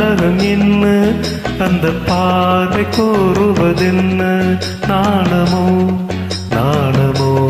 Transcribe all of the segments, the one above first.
நாடகம் என்ன அந்த பார்வை கோருவதென்ன? நாணமோ நாணமோ.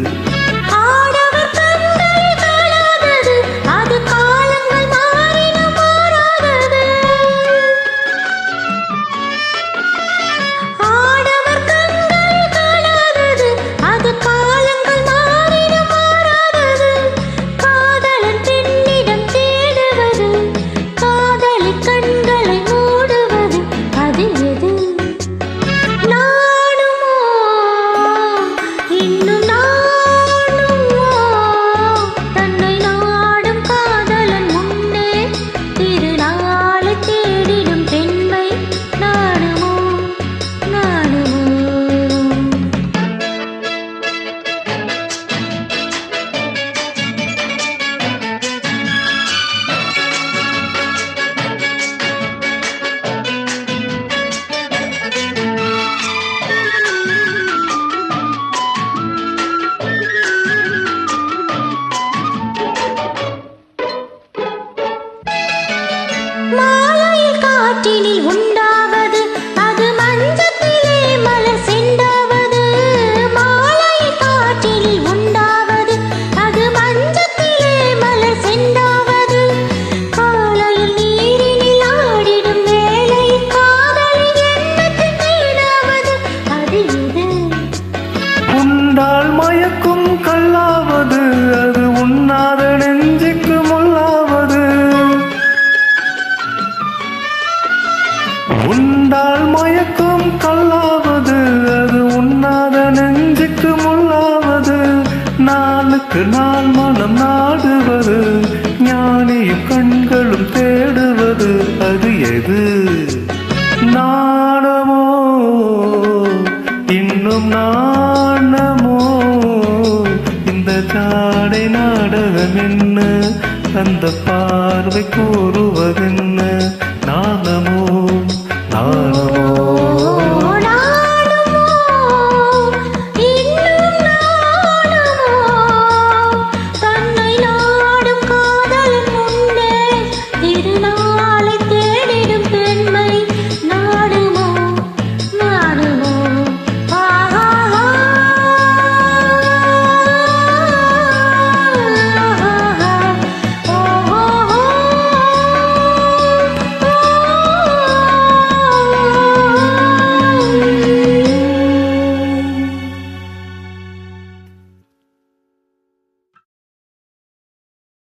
மாலையில் காற்றினில் உண்டாவது அது மஞ்சத்திலே மலர் செண்டாவது மாலை காற்றினில் உண்டாவது அது மஞ்சத்திலே மலர் செண்டாவது காலையில் நீரினில் ஆடிடும் வேலை காதலில் எண்ணத்தில் அது இது உண்டால் மயக்கும் கல்லாவது அது உண்ணாத உண்டால் மயக்கம் கல்லாவது அது உண்ணாத நெஞ்சுக்கு முள்ளாவது. நாளுக்கு நாள் மனம் நாடுவது ஞானியும் கண்களும் தேடுவது அது எது? நாணமோ? இன்னும் நாணமோ? இந்த ஜாடை நாடகம் என்ன? அந்த பார்வை கூறுவதென்ன? நாணமோ? കാണാം